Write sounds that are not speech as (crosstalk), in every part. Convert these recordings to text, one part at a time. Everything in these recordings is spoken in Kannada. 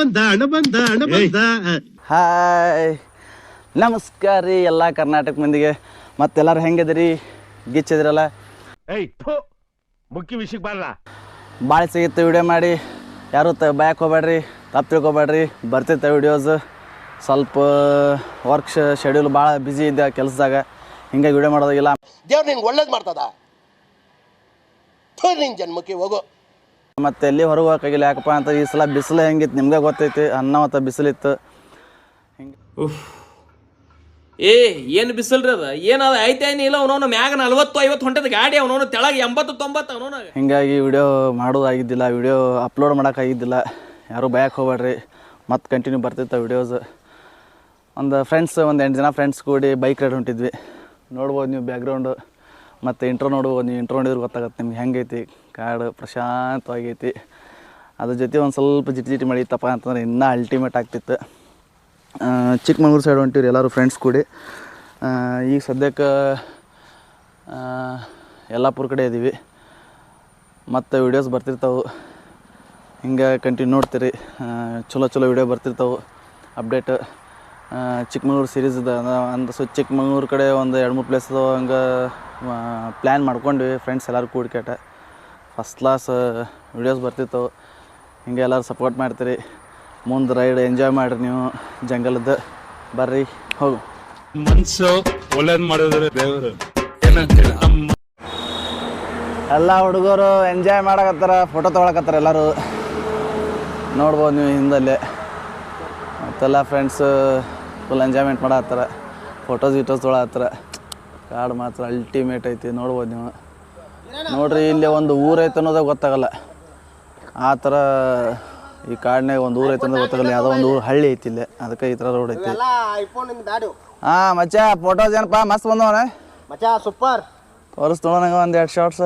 ಬಂದ ಹಣ ಬಂದ ಹಣ ಬಂದ. ಹಾಯ್. ನಮಸ್ಕಾರ ರೀ ಎಲ್ಲ ಕರ್ನಾಟಕ ಮಂದಿಗೆ. ಮತ್ತೆಲ್ಲರೂ ಹೆಂಗಿದ್ರಿ ಗಿಚ್ಚಿದ್ರಲ್ಲ? ಏಯ್ ಥು. ಮುಖ್ಯ ವಿಷಯಕ್ಕೆ ಬರಲ್ಲ ಭಾಳ ಸಿಗುತ್ತೆ ವಿಡಿಯೋ ಮಾಡಿ. ಯಾರು ತ ಬ್ಯಾಕ್ ಹೋಗ್ಬೇಡ್ರಿ ತಪ್ಪು ತಿಳ್ಕೊಬೇಡ್ರಿ. ಬರ್ತಿರ್ತಾವೆ ವಿಡಿಯೋಸ್ ಸ್ವಲ್ಪ ವರ್ಕ್ ಶೆಡ್ಯೂಲ್ ಭಾಳ ಬ್ಯುಸಿ ಇದ್ದೆ ಕೆಲಸದಾಗ. ಹಿಂಗಾಗಿ ವಿಡಿಯೋ ಮಾಡೋದಾಗಿಲ್ಲ. ದೇವ್ರು ನಿಂಗೆ ಒಳ್ಳೇದು ಮಾಡ್ತದ. ಥು ಜನ್ಮಕ್ಕೆ ಹೋಗು. ಮತ್ತೆ ಎಲ್ಲಿ ಹೊರಗೆ ಹೋಗೋಕ್ಕಾಗಿಲ್ಲ. ಯಾಕಪ್ಪ ಅಂತ ಈ ಸಲ ಬಿಸಿಲು ಹೆಂಗಿತ್ತು? ನಿಮ್ಗೆ ಗೊತ್ತೈತಿ ಅನ್ನ ಮತ್ತು ಬಿಸಿಲಿತ್ತು. ಏ ಏನು ಬಿಸಿಲ್ರಿ ಅದ? ಏನದ ಐತೆ ಇಲ್ಲ ಅವನವನು ಮ್ಯಾಗ ನಲ್ವತ್ತು ಐವತ್ತು ಹೊಂಟದ ಗಾಡಿ ಅವನವನು ತೆಳಗೆ ಎಂಬತ್ತು ತೊಂಬತ್ತು ಅವನವನ ಹಿಂಗಾಗಿ ವಿಡಿಯೋ ಮಾಡೋದಾಗಿದ್ದಿಲ್ಲ. ವಿಡಿಯೋ ಅಪ್ಲೋಡ್ ಮಾಡೋಕ್ಕಾಗಿದ್ದಿಲ್ಲ. ಯಾರೂ ಭಯಕ್ಕೆ ಹೋಗ್ಬೇಡ್ರಿ. ಮತ್ತೆ ಕಂಟಿನ್ಯೂ ಬರ್ತಿತ್ತು ವಿಡಿಯೋಸ್ ಒಂದು ಫ್ರೆಂಡ್ಸ್ ಒಂದು ಎಂಟು ಜನ ಫ್ರೆಂಡ್ಸ್ ಕೂಡಿ ಬೈಕ್ ರೈಡ್ ಹೊಂಟಿದ್ವಿ. ನೋಡ್ಬೋದು ನೀವು ಬ್ಯಾಕ್ಗ್ರೌಂಡು ಮತ್ತು ಇಂಟ್ರೋ ನೋಡು ನೀವು ಇಂಟ್ರೋ ನೋಡಿದ್ರೆ ಗೊತ್ತಾಗತ್ತೆ ನಿಮ್ಗೆ ಹೆಂಗೈತಿ. ಕಾಡು ಪ್ರಶಾಂತವಾಗೈತಿ. ಅದ್ರ ಜೊತೆ ಒಂದು ಸ್ವಲ್ಪ ಜಿಟಿ ಜಿಟಿ ಮಳೆ ಇತ್ತಪ್ಪ ಅಂತಂದ್ರೆ ಇನ್ನೂ ಅಲ್ಟಿಮೇಟ್ ಆಗ್ತಿತ್ತು. ಚಿಕ್ಕಮಗ್ಳೂರು ಸೈಡ್ ಹೊಂಟಿವ್ರಿ ಎಲ್ಲರೂ ಫ್ರೆಂಡ್ಸ್ ಕೂಡಿ. ಈಗ ಸದ್ಯಕ್ಕೆ ಯಲ್ಲಾಪುರ ಕಡೆ ಇದ್ದೀವಿ ಮತ್ತು ವೀಡಿಯೋಸ್ ಬರ್ತಿರ್ತಾವೆ. ಹಿಂಗೆ ಕಂಟಿನ್ಯೂ ನೋಡ್ತೀರಿ. ಚಲೋ ಚಲೋ ವೀಡಿಯೋ ಬರ್ತಿರ್ತಾವೆ. ಅಪ್ಡೇಟ್ ಚಿಕ್ಕಮಂಗ್ಳೂರು ಸೀರೀಸ್ ಇದೆ ಅಂದ್ರೆ ಸೊ ಚಿಕ್ಕಮಂಗ್ಳೂರು ಕಡೆ ಒಂದು ಎರಡು ಮೂರು ಪ್ಲೇಸ್ ಅದಾವೆ, ಹಂಗೆ ಪ್ಲ್ಯಾನ್ ಮಾಡ್ಕೊಂಡ್ವಿ ಫ್ರೆಂಡ್ಸ್ ಎಲ್ಲರೂ ಕೂಡ್ಕೇಟ ಫಸ್ಟ್ ಕ್ಲಾಸ್ ವೀಡಿಯೋಸ್ ಬರ್ತಿತ್ತು. ಹಿಂಗೆ ಎಲ್ಲರೂ ಸಪೋರ್ಟ್ ಮಾಡ್ತೀರಿ. ಮುಂದೆ ರೈಡ್ ಎಂಜಾಯ್ ಮಾಡಿರಿ ನೀವು ಜಂಗಲದ. ಬರ್ರಿ ಹೋಗು. ಮನ್ಸು ಒಳ್ಳೇದು ಮಾಡಿದ್ರೆ ದೇವರು. ಎಲ್ಲ ಹುಡುಗರು ಎಂಜಾಯ್ ಮಾಡಕತ್ತಾರ ಫೋಟೋ ತೊಗೊಳಕತ್ತಾರ ಎಲ್ಲರೂ. ನೋಡ್ಬೋದು ನೀವು ಹಿಂದಲ್ಲೇ. ಮತ್ತೆಲ್ಲ ಫ್ರೆಂಡ್ಸ್ ಫುಲ್ ಎಂಜಾಯ್ಮೆಂಟ್ ಮಾಡತ್ತಾರ. ಫೋಟೋಸ್ ಗೀಟೋಸ್ ತೊಗೊಳತ್ತಾರ ಕಾಡು ಮಾತ್ರ ಅಲ್ಟಿಮೇಟ್ ಐತಿ ನೋಡ್ಬೋದು ನೀವು. ನೋಡ್ರಿ ಇಲ್ಲಿ ಒಂದು ಊರೈತೆ ಐತೆ ಅನ್ನೋದೇ ಗೊತ್ತಾಗಲ್ಲ. ಆ ಥರ ಈ ಕಾಡಿನಾಗ ಒಂದು ಊರು ಐತೆ ಅನ್ನೋದು ಗೊತ್ತಾಗಲ್ಲ ಯಾವುದೋ ಒಂದು ಊರು ಹಳ್ಳಿ ಐತಿ ಇಲ್ಲೇ. ಅದಕ್ಕೆ ಈ ಥರ ರೋಡ್ ಐತಿ. ಹಾಂ ಮಚ್ಚ ಫೋಟೋಸ್ ಏನಪ್ಪ? ಮಸ್ತ್ ಬಂದವನ? ಮಚ್ಚ ಸೂಪರ್ ತೋರಿಸ್ ನಂಗೆ ಒಂದು ಎರಡು ಶಾರ್ಟ್ಸ್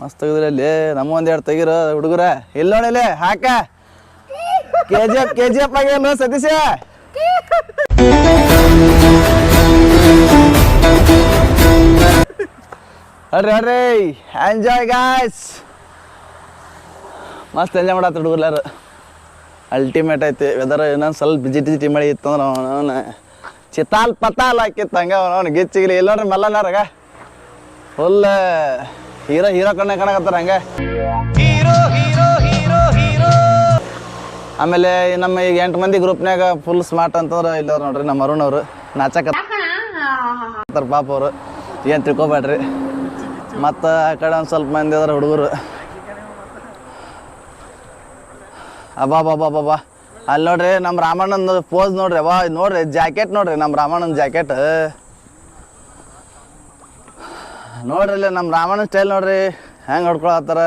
ಮಸ್ತ್ ತೆಗೆದ್ರಿ ಅಲ್ಲಿ. ನಮ್ಮ ಒಂದು ಎರಡು ತೆಗಿರೋ ಹುಡುಗರ. ಇಲ್ಲಿ ನೋಡಿಲ್ಲ ಹಾಕ. ಕೆ ಜಿ ಎಫ್ ಕೆ ಜಿ ಎಫ್ ಆಗಿಲ್ಲ ಸತೀಶ. ಅರ್ರಿ ಅರ್ರಿ. ಎಂಜಾಯ್ ಗಾಯ್ಸ್ ಮಸ್ತ್ ಎಂಜಾಯ್ ಮಾಡತ್ತ ಹುಡುಗರ್ಲಾರು ಅಲ್ಟಿಮೇಟ್ ಐತಿ. ವೆದರ್ ಇನ್ನೊಂದು ಸ್ವಲ್ಪ ಬಿಜಿಟಿ ಜಿಟಿ ಮಳೆ ಇತ್ತಂದ್ರೆ ಅವನ ಚಿತಾಲ್ ಪತಾಲ್ ಹಾಕಿತ್ತು ಹಂಗೆ ಅವನು ಗಿಚ್ಚಿಗಿಲಿ. ಎಲ್ಲರ ಮಲ್ಲನಾರಾಗ ಫುಲ್ ಹೀರೋ ಹೀರೋ ಕಣ್ಣೆ ಕಾಣಕತ್ತಾರ ಹಂಗೆ. ಆಮೇಲೆ ನಮ್ಮ ಈಗ ಎಂಟು ಮಂದಿ ಗ್ರೂಪ್ನಾಗ ಫುಲ್ ಸ್ಮಾರ್ಟ್ ಅಂತಂದ್ರೆ ಇಲ್ಲವ್ರು ನೋಡ್ರಿ ನಮ್ಮ ಅರುಣ್ ಅವರು. ನಾಚಕತ್ತಾರ ಪಾಪ ಅವರು. ಏನು ತಿಳ್ಕೊಬೇಡ್ರಿ. ಮತ್ತು ಆ ಕಡೆ ಒಂದು ಸ್ವಲ್ಪ ಮಂದಿ ಅದಾರ ಹುಡುಗರು ಅಬ್ಬಾ ಬಾಬಾ ಬಾಬಾ ಅಲ್ಲಿ ನೋಡ್ರಿ ನಮ್ಮ ರಾಮಣ್ಣನ ಪೋಸ್ ನೋಡ್ರಿ ಅವಾ ನೋಡ್ರಿ ಜಾಕೆಟ್ ನೋಡ್ರಿ ನಮ್ಮ ರಾಮಣ್ಣನ ಜಾಕೆಟ್ ನೋಡ್ರಿ ಇಲ್ಲಿ ನಮ್ಮ ರಾಮಣ್ಣನ ಸ್ಟೈಲ್ ನೋಡ್ರಿ ಹೆಂಗೆ ಹೊಡ್ಕೊಳತ್ತಾರ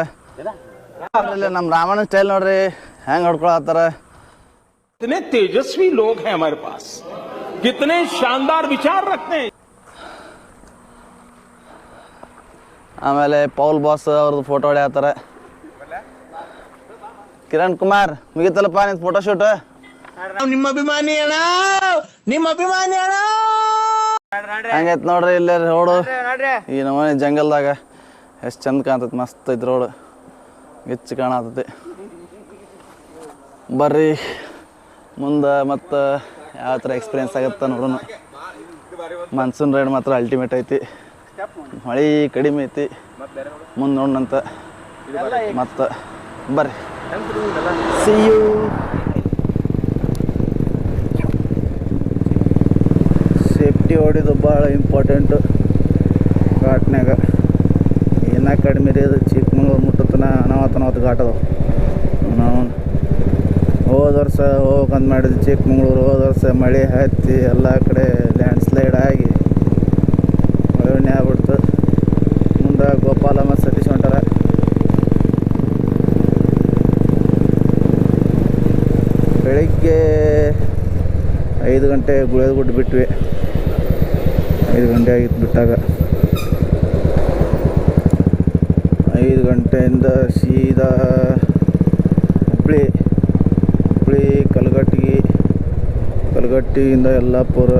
ನೋಡ್ರಿ ಇಲ್ಲಿ ನಮ್ಮ ರಾಮಣ್ಣನ ಸ್ಟೈಲ್ ನೋಡ್ರಿ ಹೆಂಗೆ ಹೊಡ್ಕೊಳತ್ತಾರ कितने तेजस्वी लोग हैं हमारे पास कितने शानदार विचार रखते हैं ಆಮೇಲೆ ಪೌಲ್ ಬಾಸ್ ಅವ್ರದ್ದು ಫೋಟೋ ಹೊಡೆಯತ್ತಾರೆ ಕಿರಣ್ ಕುಮಾರ್ ಮುಗಿತಲ್ಲಪ್ಪ ನಿನ್ ಫೋಟೋ ಶೂಟ್ ನಿಮ್ಮ ಅಭಿಮಾನಿ ಅಣ್ಣ ನಿಮ್ಮ ಅಭಿಮಾನಿ ಅಣ್ಣ. ಹಂಗೈತ್ ನೋಡ್ರಿ ಇಲ್ಲೇ ರೋಡು. ಈ ನಮ್ಮನೆ ಜಂಗಲ್ದಾಗ ಎಷ್ಟು ಚಂದ ಕಾಣ್ತೈತಿ ಮಸ್ತ್ ಐತಿ ರೋಡ್. ಗಿಚ್ಚು ಕಾಣತೈತಿ. ಬರ್ರಿ ಮುಂದೆ ಮತ್ತು ಯಾವ ಥರ ಎಕ್ಸ್ಪೀರಿಯನ್ಸ್ ಆಗತ್ತೆ ನೋಡೋಣ ಮನ್ಸೂನ್ ರೈಡ್ ಮಾತ್ರ ಅಲ್ಟಿಮೇಟ್ ಐತಿ. ಮಳೆ ಕಡಿಮೆ ಐತಿ. ಮುಂದೆ ನೋಡಂತ ಮತ್ತು ಬರ್ರಿ. ಸಿ ಯು ಸೇಫ್ಟಿ ಹೊಡಿದು ಭಾಳ ಇಂಪಾರ್ಟೆಂಟು ಘಾಟ್ನಾಗ ಏನ ಕಡಿಮೆ ರೀ ಅದು? ಚಿಕ್ಕಮಂಗ್ಳೂರು ಮುಟ್ಟತನ ಅನಾವತನಾವತ್ತು ಘಾಟ್ ನಾವು ಹೋದ ವರ್ಷ ಹೋಗಂತ ಮಾಡಿದ್ವಿ. ಚಿಕ್ಕಮಂಗ್ಳೂರು ಹೋದ ವರ್ಷ ಮಳೆ ಹತ್ತಿ ಎಲ್ಲ ಕಡೆ ಲ್ಯಾಂಡ್ ಸ್ಲೈಡ್ ಆಗಿ. ಮಳೆ ಆಗ್ಬಿಡ್ತು. ಮುಂದೆ ಗೋಪಾಲ ಮತ್ತು ಸತೀಶ್ ಹೊಂಟಾರ. ಬೆಳಿಗ್ಗೆ ಐದು ಗಂಟೆ ಗುಡ್ಡು ಬಿಟ್ವಿ. ಐದು ಗಂಟೆ ಆಗಿತ್ತು ಬಿಟ್ಟಾಗ. ಐದು ಗಂಟೆಯಿಂದ ಸೀದಾ ಹುಬ್ಳಿ. ಹುಬ್ಳಿ, ಕಲ್ಗಟ್ಟಿ. ಕಲ್ಗಟ್ಟಿಯಿಂದ ಯಲ್ಲಾಪುರ.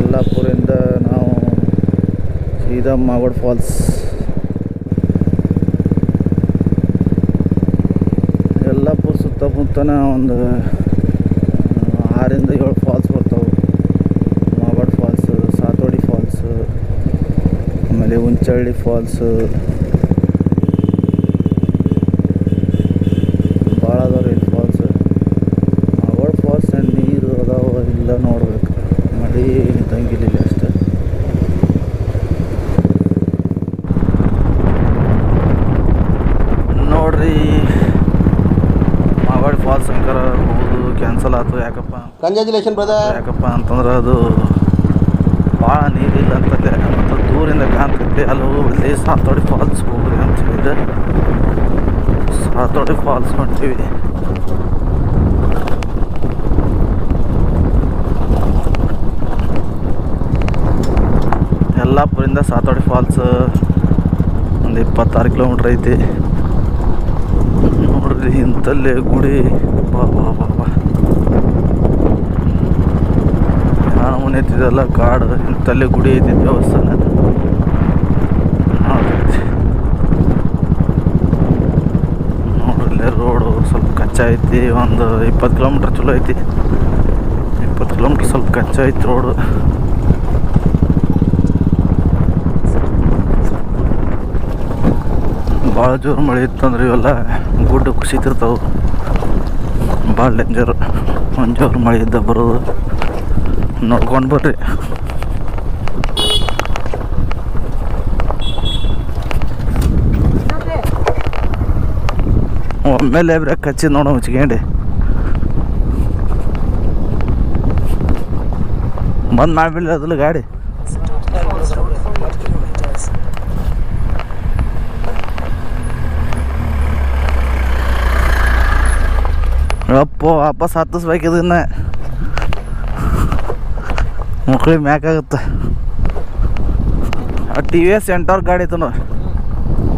ಯಲ್ಲಾಪುರದಿಂದ ಸೀದಾ ಮಾಗೋಡ್ ಫಾಲ್ಸ್. ಎಲ್ಲ ಸುತ್ತ ಸುತ್ತಮುತ್ತನ ಒಂದು ಆರಿಂದ ಏಳು ಫಾಲ್ಸ್ ಬರ್ತಾವೆ. ಮಾಗೋಡ್ ಫಾಲ್ಸ್, ಸಾತೋಡಿ ಫಾಲ್ಸ್, ಆಮೇಲೆ ಉಂಚಳ್ಳಿ ಫಾಲ್ಸ್ ಭಾಳ ಅದಾವ ಇಲ್ಲಿ ಫಾಲ್ಸ್ ಮಾಗಡ್ ಫಾಲ್ಸ್ ನೀರು ಅದಾವ ಇಲ್ಲ ನೋಡ್ಬೇಕು ಮಳೆ ಇದ್ದಂಗಿಲ್ಲ ಇಲ್ಲಿ ಅಷ್ಟೇ ನೋಡ್ರಿ ಮಾಗಡ್ ಅಂಕರ ಹೋಗೋದು ಕ್ಯಾನ್ಸಲ್ ಆಯ್ತು ಯಾಕಪ್ಪ ಕಂಗ್ರ್ಯಾಚುಲೇಷನ್ ಬ್ರದರ್ ಯಾಕಪ್ಪ ಅಂತಂದ್ರೆ ಅದು ಭಾಳ ನೀರಿಲ್ಲ ಅಂತತೆ ಮತ್ತು ದೂರಿಂದ ಕಾಣ್ತೈತಿ. ಅಲ್ಲಿ ಹೋಗಿ ಸಾತೋಡಿ ಫಾಲ್ಸ್ ಹೋಗ್ರಿ ಅಂತ ಹೇಳಿದ್ದೆ ಸಾತೋಡಿ ಫಾಲ್ಸ್ ಹೊಂಟೀವಿ. ಯಲ್ಲಾಪುರಿಂದ ಸಾತೋಡಿ ಫಾಲ್ಸ್ ಒಂದು ಇಪ್ಪತ್ತಾರು ಕಿಲೋಮೀಟ್ರ್ ಐತಿ. ನೋಡ್ರಿ ಇಂಥಲ್ಲೇ ಗುಡಿ. ನಾನು ಮುನಿತಿದ್ದೆಲ್ಲ ಕಾಡು ಇಂಥಲ್ಲಿ ಗುಡಿ ಐತಿ ದೇವಸ್ಥಾನ. ನೋಡ್ರಿ ನೋಡ್ರಲ್ಲೇ ರೋಡು ಸ್ವಲ್ಪ ಕಚ್ಚಾ ಐತಿ, ಒಂದು ಇಪ್ಪತ್ತು ಕಿಲೋಮೀಟ್ರ್ ಚಲೋ ಐತಿ. ಇಪ್ಪತ್ತು ಕಿಲೋಮೀಟ್ರ್ ಸ್ವಲ್ಪ ಕಚ್ಚಾ ಐತಿ ರೋಡು. ಭಾಳ ಜೋರು ಮಳೆ ಇತ್ತಂದ್ರೆ ಇವೆಲ್ಲ ಗುಡ್ಡ ಕುಸಿತಿರ್ತಾವೆ. ಭಾಳ ಡೇಂಜರ್ ಜೋರು ಮಳೆ ಇದ್ದ ಬರೋದು. ನೋಡ್ಕೊಂಡು ಬರ್ರಿ. ಒಮ್ಮೆಲೆ ಬ್ರೇಕ್ ಹಚ್ಚಿ ನೋಡೋ ಮುಚ್ಕೊಂಡು. ಬಂದ್ ಮಾಡಿಬಿಡ್ಲಿ ಅದ್ರಲ್ಲಿ ಗಾಡಿ. ಅಪ್ಪ ವಾಪಸ್ ಹತ್ತಿಸ್ಬೇಕು ಇದನ್ನ ಮಕ್ಳಿ ಮ್ಯಾಕಾಗುತ್ತೆ ಟಿ ವಿ ಎಸ್ ಸೆಂಟರ್ ಗಾಡಿ ಇತ್ತು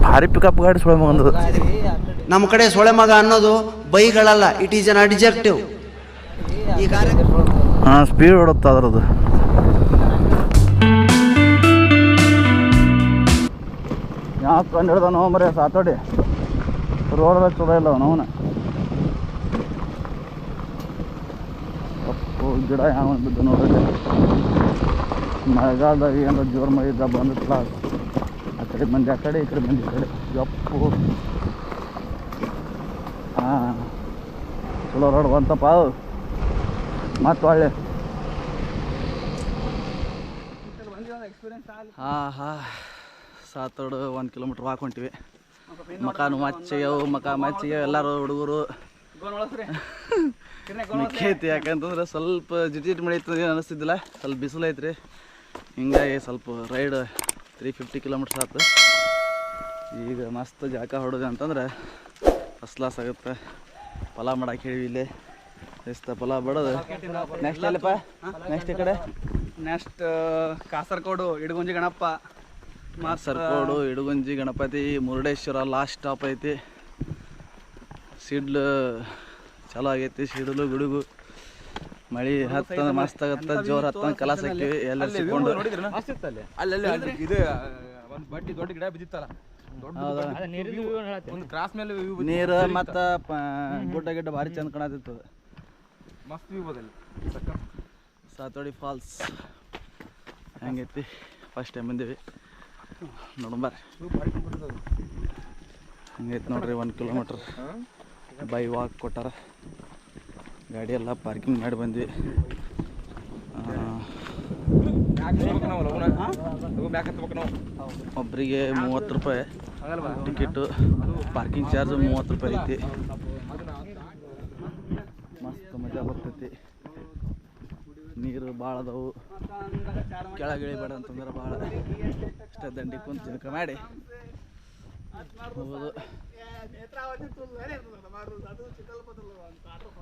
ಭಾರಿ ಪಿಕಪ್ ಗಾಡಿ ಸುಳೆ ಮಗಂದದು ನಮ್ಮ ಕಡೆ ಸೊಳೆ ಮಗ ಅನ್ನೋದು ಬೈಗಳಲ್ಲ ಇಟ್ ಈಸ್ ಅನ್ ಅಡ್ಜೆಕ್ಟಿವ್ ಹಾಂ ಸ್ಪೀಡ್ ಹೊಡುತ್ತೆ ಅದ್ರದ್ದು. ಯಾವ ಕಂಡು ಹಿಡ್ದ ನೋ ಮರೆ ಸಾತೋಡಿ ರೋಡ್ ಚಲೋ ಇಲ್ಲ ಅವನ ಅಪ್ಪು ಗಿಡ ಯಾವ ಬಿದ್ದು ನೋಡ್ರಿ ಮಳೆಗಾಲದಾಗ ಏನಾರ ಜೋರು ಮಳೆ ಇದ್ದ ಬಂದಿತ್ತಲ್ಲ ಆ ಕಡೆ ಮಂದಿ ಆ ಕಡೆ ಈ ಕಡೆ ಮಂದಿ ಈ ಕಡೆ. ಯಪ್ಪು. ಹಾಂ ಚಲೋ ರೋಡ್ ಬಂತಪ್ಪ ಅವು. ಮತ್ತೆ ಒಳ್ಳೆ. ಹಾಂ ಹಾಂ. ರೋಡ್ ಒಂದು ಕಿಲೋಮೀಟ್ರ್ ವಾಕ್ ಹೊಂಟಿವಿ. ಮಕಾನು ಮಚ್ಚಿಗೆವು ಮಕ ಮಚ್ಚಿಗೆ ಎಲ್ಲರೂ ಹುಡುಗರು. (laughs) ಮಿಕ್ಕೈತಿ ಯಾಕಂತಂದ್ರೆ ಸ್ವಲ್ಪ ಜಿಟಿ ಜಿಟಿ ಮಳೆ ಇತ್ತು ಏನು ಅನಿಸ್ತಿದ್ದಿಲ್ಲ. ಸ್ವಲ್ಪ ಬಿಸಿಲು ಐತ್ರಿ. ಹಿಂಗಾಗಿ ಸ್ವಲ್ಪ ರೈಡ್ ತ್ರೀ ಫಿಫ್ಟಿ ಕಿಲೋಮೀಟ್ರ್ಸ್ ಆಯ್ತು ಈಗ ಮಸ್ತ್ ಜಾಕ ಹೊಡೋದು ಅಂತಂದ್ರೆ ಫಸ್ಟ್ ಕ್ಲಾಸ್ ಆಗುತ್ತೆ. ಪಲಾವ್ ಮಾಡಕ್ಕೆ ಹೇಳಿವಿ ಇಲ್ಲಿ. ಎಷ್ಟ ಪಲಾವ್ ಬಡೋದು? ನೆಕ್ಸ್ಟ್ ಅಲ್ಲಿಪ್ಪ ನೆಕ್ಸ್ಟ್ ಈ ಕಡೆ? ನೆಕ್ಸ್ಟ್ ಕಾಸರಕೋಡು ಇಡಗುಂಜಿ ಗಣಪ. ಸರ್ಕೋಡು ಇಡಗುಂಜಿ ಗಣಪತಿ ಮುರುಡೇಶ್ವರ ಲಾಸ್ಟ್ ಸ್ಟಾಪ್ ಐತಿ. ಸಿಡ್ಲು ಚಲೋ ಆಗೈತಿ ಸಿಡಿಲು ಗುಡುಗು ಮಳಿ ಹತ್ತಂದ್ರೆ ಮಸ್ತ್ ಆಗತ್ತ ಜೋರ್ ಹತ್ತ ಕಲಾಸ್ ಹಾಕಿವಿ ಎಲ್ಲ ಸಿಕ್ಕೊಂಡು. ಒಂದು ಬಡ್ಡಿ ದೊಡ್ಡ ಗಿಡ ಬಿದ್ದಿತ್ತಲ್ಲ? ಒಂದು ಕ್ರಾಸ್ ಮೇಲೆ ನೀರು ಮತ್ತು ಗುಡ್ಡ ಗಿಡ್ಡ ಭಾರಿ ಚಂದ ಕಾಣತಿತ್ತು ಮಸ್ತ್ ವ್ಯೂ ಬದಲ್ಲಿ ಸಾತೋಡಿ ಫಾಲ್ಸ್. ಹಂಗೈತಿ? ಫಸ್ಟ್ ಟೈಮ್ ಬಂದೀವಿ. ನೋಡಂಬಾರ ಹಂಗೈತಿ ನೋಡ್ರಿ ಒಂದು ಕಿಲೋಮೀಟ್ರ್ ಬೈ ವಾಕ್ ಕೊಟ್ಟಾರ. ಗಾಡಿ ಎಲ್ಲ ಪಾರ್ಕಿಂಗ್ ಮಾಡಿ ಬಂದ್ವಿ. ಒಬ್ಬರಿಗೆ ಮೂವತ್ತು ರೂಪಾಯಿ ಟಿಕೆಟು, ಪಾರ್ಕಿಂಗ್ ಚಾರ್ಜ್ ಮೂವತ್ತು ರೂಪಾಯಿ ಐತಿ. ಮಸ್ತ್ ಮಜಾ ಬರ್ತೈತಿ. ನೀರು ಭಾಳ ಅದಾವು. ಕೆಳಗೆ ಇಳಿಬೇಡ ಅಂತಂದ್ರೆ ಭಾಳ. ಇಷ್ಟ ದಂಡಿ ಕುಂತು ಜಳಕ ಮಾಡಿ.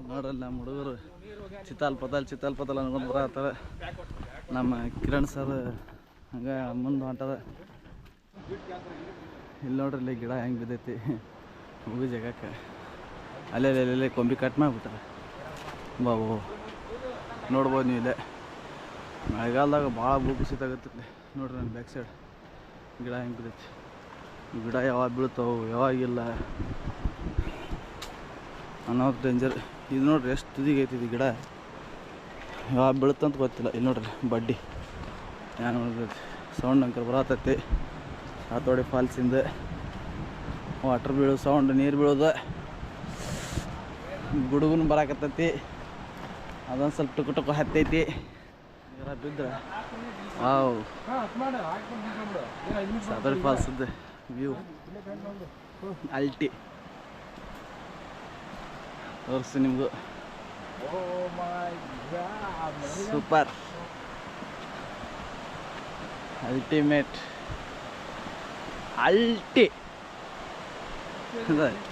ನೋಡ್ರಲ್ಲ ನಮ್ಮ ಹುಡುಗರು. ಚಿತ್ತಾಲ್ ಪತಾಲ್ ಚಿತ್ತಾಲ್ ಪತಾಲ್ ಅನ್ಕೊಂಡು ಬರತ್ತವ ನಮ್ಮ ಕಿರಣ್ ಸರ್ ಹಂಗೆ ಮುಂದೆ ಹೊಂಟದ. ಇಲ್ಲಿ ನೋಡ್ರಿ ಇಲ್ಲಿ ಗಿಡ ಹೆಂಗೆ ಬಿದ್ದೈತಿ. ಹೋಗಿ ಜಾಗಕ್ಕೆ. ಅಲ್ಲೇ ಅಲ್ಲೇ ಕೊಂಬಿ ಕಟ್ ಮಾಡಿಬಿಟ್ಟಾರ. ಬಾಬು ನೋಡ್ಬೋದು ನೀವು ಇಲ್ಲೇ. ಮಳೆಗಾಲದಾಗ ಭಾಳ ಭೂ ಕುಸಿತ ಆಗತ್ತಿಲ್ಲ ನೋಡ್ರಿ ನನ್ನ ಬ್ಯಾಕ್ ಸೈಡ್ ಗಿಡ ಹೆಂಗೆ ಬಿದ್ದೈತಿ. ಗಿಡ ಯಾವಾಗ ಬೀಳ್ತಾವೆ, ಯಾವಾಗಿಲ್ಲ. ಅನ್ನೋ ಡೇಂಜರ್ ಇದು ನೋಡ್ರಿ ಎಷ್ಟು ತುದಿಗೈತಿ ಇದು ಗಿಡ. ಯಾವಾಗ ಬೀಳುತ್ತಂತ ಗೊತ್ತಿಲ್ಲ. ಇಲ್ಲಿ ನೋಡ್ರಿ, ಬಡ್ಡಿ. ಏನು ನೋಡ್ರಿ ಸೌಂಡ್ ಅಂಕರ್ ಬರತೈತಿ. ಆತೋಡಿ ಫಾಲ್ಸಿಂದ ವಾಟರ್ ಬೀಳೋದು ಸೌಂಡ್ ನೀರು ಬೀಳೋದು. ಗುಡುಗುನು ಬರಾಕತ್ತೈತಿ. ಅದೊಂದು ಸ್ವಲ್ಪ ಟುಕು ಟುಕು ಹತ್ತೈತಿ. ಬಿದ್ದರೆ ವಾವ್ ಸಾತೋಡಿ ಫಾಲ್ಸದ್ದು ವ್ಯೂ ಅಲ್ಟಿ ತೋರಿಸಿ ನಿಮಗೂ ಸೂಪರ್ ಅಲ್ಟಿಮೇಟ್ ಅಲ್ಟಿ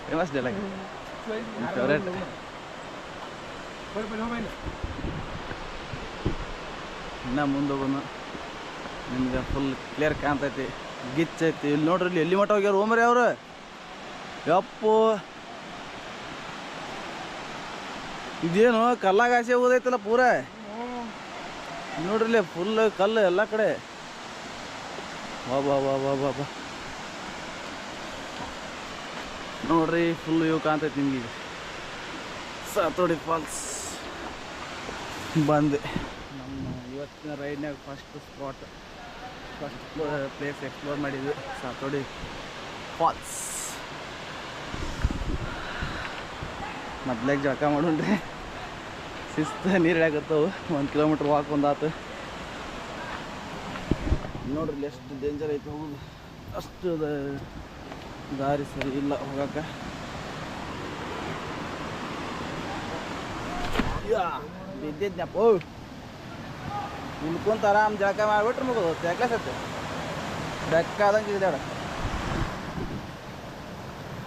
ಫೇಮಸ್ ಡೈಲಾಗ್ ಫೇವ್ರೇಟ್ ಇನ್ನ ಮುಂದೆ ಬಂದು ನಿಮ್ಗೆ ಫುಲ್ ಕ್ಲಿಯರ್ ಕಾಣ್ತೈತಿ. ಗಿಚ್ಚೈತಿ. ಇಲ್ಲಿ ನೋಡ್ರಿ, ಇಲ್ಲಿ ಎಲ್ಲಿ ಮಟ್ಟ ಹೋಗ್ಯಾರ ಓಮರಿ ಅವ್ರು? ಯಪ್ಪು. ಇದೇನು ಕಲ್ಲಾಗ ಆಸೆ ಓದೈತಲ್ಲ ಪೂರ? ನೋಡ್ರಿ ಫುಲ್ ಕಲ್ಲು ಎಲ್ಲ ಕಡೆ. ಬಾ ಬಾ ಬಾ ಬಾ ಬಾ ಬಾ. ನೋಡ್ರಿ ಫುಲ್ ಇವು ಕಾಣ್ತೈತಿ ನಿಮ್ಗೆ. ಸಾತೋಡಿ ಫಾಲ್ಸ್ ಬಂದೆ. ನಮ್ಮ ಇವತ್ತಿನ ರೈಡ್ನಾಗ ಫಸ್ಟ್ ಸ್ಪಾಟ್ ಪ್ಲೇಸ್ ಎಕ್ಸ್ಪ್ಲೋರ್ ಮಾಡಿದ್ವಿ. ಸಾತೋಡಿ ಫಾಲ್ಸ್ ಮೊದ್ಲಾಗ ಜಳಕ ಮಾಡೋಣ್ರಿ. ಶಿಸ್ತು ನೀರು ಇಳಾಕತ್ತವು ಒಂದು ಕಿಲೋಮೀಟ್ರ್ ವಾಕ್ ಒಂದಾತು ನೋಡ್ರಿ, ಎಷ್ಟು ಡೇಂಜರ್ ಐತೆ ಹೋಗುದು. ಅಷ್ಟು ದಾರಿ ಸರಿ ಇಲ್ಲ ಹೋಗಕ್ಕೆ ಯಾ ಉಳ್ಕೊಂತ ಆರಾಮ್ ಜಳಕ ಮಾಡ್ಬಿಟ್ರೆ ಮುಗೋದು ಸತ್ತೆ ಬೆಕ್ಕಾದಂಗೆ ಇದ್ದಾಡ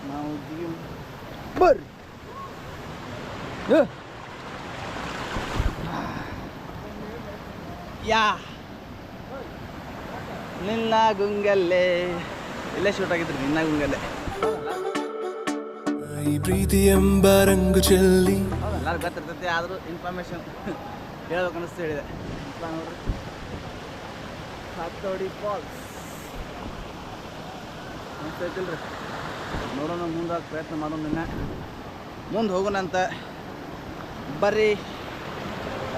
ನಾವು ಬರ್ರಿ. ಯಾ. ನಿನ್ನ ಗುಂಗಲ್ಲೇ. ಇಲ್ಲೇ ಶೂಟ್ ಆಗಿದ್ರು ನಿನ್ನ ಗುಂಗಲ್ಲೇ. ಈ ಪ್ರೀತಿ ಎಂಬ ರಂಗು ಚೆಲ್ಲಿ. ಎಲ್ಲರೂ ಗೊತ್ತಿರ್ತೈತಿ ಆದರೂ ಇನ್ಫಾರ್ಮೇಶನ್ (laughs) ಹೇಳ್ಬೇಕು ಅನಿಸ್ತು ಹೇಳಿದೆ. ಇಲ್ಲ ನೋಡ್ರಿ ಹತ್ತೋಡಿ ಫಾಲ್ಸ್ ಅನಿಸ್ತೈತಿಲ್ರಿ ನೋಡೋಣ ಮುಂದೆ ಪ್ರಯತ್ನ ಮಾಡೋಣ ನಿನ್ನೆ. ಮುಂದೆ ಹೋಗೋಣಂತ. ಬರ್ರಿ.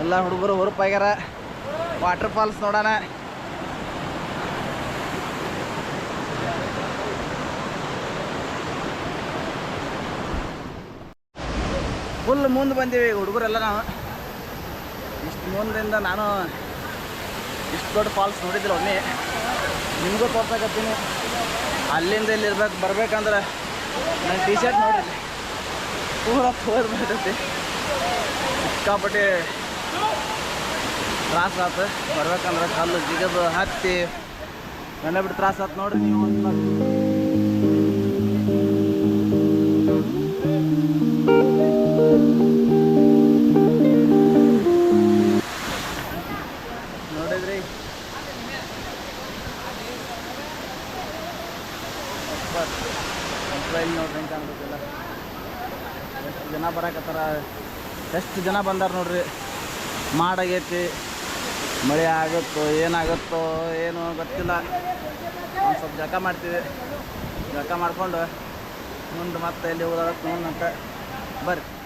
ಎಲ್ಲ ಹುಡುಗರು ಹೊರಪಾಗ್ಯಾರ. ವಾಟರ್ ಫಾಲ್ಸ್ ನೋಡೋಣ. ಫುಲ್ ಮುಂದೆ ಬಂದೀವಿ, ಹುಡುಗರೆಲ್ಲ ನಾವು. ಮುಂದಿಂದ ನಾನು ಇಷ್ಟು ದೊಡ್ಡ ಫಾಲ್ಸ್ ನೋಡಿದ್ದಿಲ್ಲ ಒಮ್ಮೆ. ನಿಮಗೂ ತೋರ್ಸಕತ್ತೀನಿ. ಅಲ್ಲಿಂದ ಇಲ್ಲಿ ಇರ್ಬೇಕು, ಬರ್ಬೇಕಂದ್ರೆ ನನ್ನ ಟಿ ಶರ್ಟ್ ನೋಡ್ರಿ ಪೂರ ಫೋರ್ ಬಿಟ್ಟೈತಿ ಸಿಕ್ಕಾಪಟ್ಟೆ ತ್ರಾಸ ಆತು ಬರ್ಬೇಕಂದ್ರೆ ಕಲ್ಲು ಜಿಗದು, ಹತ್ತಿ ನನ್ನ ಬಿಟ್ಟು ತ್ರಾಸ ಆತು ನೋಡ್ರಿ ನೀವು ಬರಾಕತ್ತಾರ. ಎಷ್ಟು ಜನ ಬಂದಾರ ನೋಡ್ರಿ? ಮಾಡಾಗೈತಿ, ಮಳೆ ಆಗುತ್ತೋ, ಏನಾಗುತ್ತೋ, ಏನು ಗೊತ್ತಿಲ್ಲ. ಒಂದು ಸ್ವಲ್ಪ ಜಳಕ ಮಾಡ್ತೀವಿ. ಜಳಕ ಮಾಡ್ಕೊಂಡು ಮುಂದೆ ಮತ್ತೆ ಎಲ್ಲಿ ಓದಾಡಕ್ಕೆ ಅಂತ ಬರ್ರಿ.